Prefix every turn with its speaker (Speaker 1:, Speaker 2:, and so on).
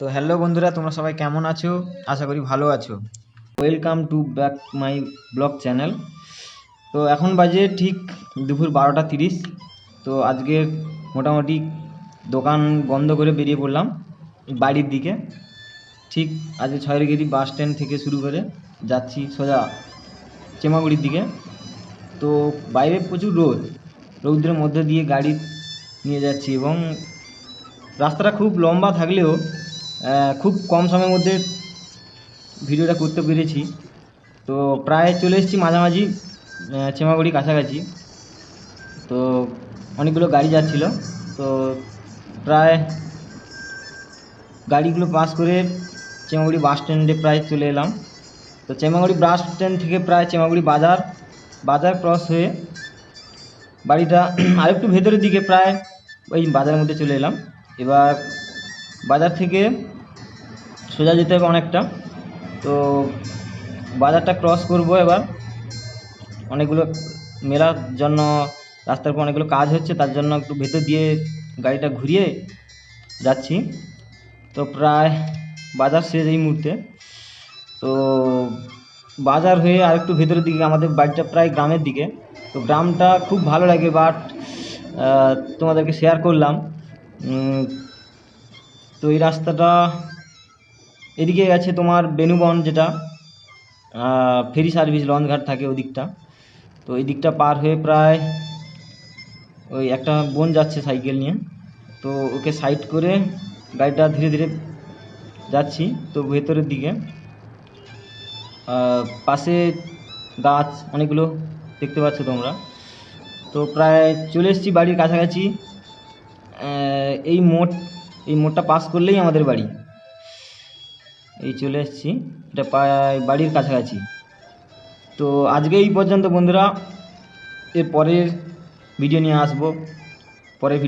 Speaker 1: তো হ্যালো বন্ধুরা, তোমরা সবাই কেমন আছো? আশা করি ভালো আছো। Welcome to back my blog channel তো এখন বাজে ঠিক দুপুর বারোটা তিরিশ। তো আজকে মোটামুটি দোকান বন্ধ করে বেরিয়ে পড়লাম বাড়ির দিকে। ঠিক আজকে ছয়রগিরি বাস স্ট্যান্ড থেকে শুরু করে যাচ্ছি সোজা চেমাগুড়ির দিকে। তো বাইরে প্রচুর রোদ। রৌদ্রের মধ্যে দিয়ে গাড়ি নিয়ে যাচ্ছি এবং রাস্তাটা খুব লম্বা থাকলেও খুব কম সময়ের মধ্যে ভিডিওটা করতে পেরেছি। তো প্রায় চলে এসেছি মাঝামাঝি চেমাগুড়ি কাছাকাছি। তো অনেকগুলো গাড়ি যাচ্ছিল। তো প্রায় গাড়িগুলো পাস করে চেমাগুড়ি বাস স্ট্যান্ডে প্রায় চলে এলাম। তো চেমাগুড়ি বাস স্ট্যান্ড থেকে প্রায় চেমাগুড়ি বাজার বাজার ক্রস হয়ে বাড়িটা আরেকটু ভেতরের দিকে প্রায় ওই বাজারের মধ্যে চলে এলাম। এবার বাজার থেকে সোজা যেতে হবে অনেকটা। তো বাজারটা ক্রস করব এবার। অনেকগুলো মেলার জন্য রাস্তার উপর অনেকগুলো কাজ হচ্ছে, তার জন্য একটু ভেতর দিয়ে গাড়িটা ঘুরিয়ে যাচ্ছি। তো প্রায় বাজার শেষ এই মুহূর্তে। তো বাজার হয়ে আর একটু ভেতরের দিকে, আমাদের বাড়িটা প্রায় গ্রামের দিকে। তো গ্রামটা খুব ভালো লাগে বাট তোমাদেরকে শেয়ার করলাম। তো এই রাস্তাটা এদিকে গেছে তোমার বেনুবন যেটা ফেরি সার্ভিস লঞ্চঘাট থাকে ওদিকটা। তো এই দিকটা পার হয়ে প্রায় ওই একটা বোন যাচ্ছে সাইকেল নিয়ে। তো ওকে সাইড করে গাড়িটা ধীরে ধীরে যাচ্ছি, তো ভেতরের দিকে। পাশে গাছ অনেকগুলো দেখতে পাচ্ছ তোমরা। তো প্রায় চলে এসেছি বাড়ির কাছাকাছি। এই মোড় এই মোড়টা পাস করলেই আমাদের বাড়ি। এই চলে এসেছি। এটা বাড়ির কাছাকাছি। তো আজকে এই পর্যন্ত বন্ধুরা, এর পরের ভিডিও নিয়ে আসব। ভিডিও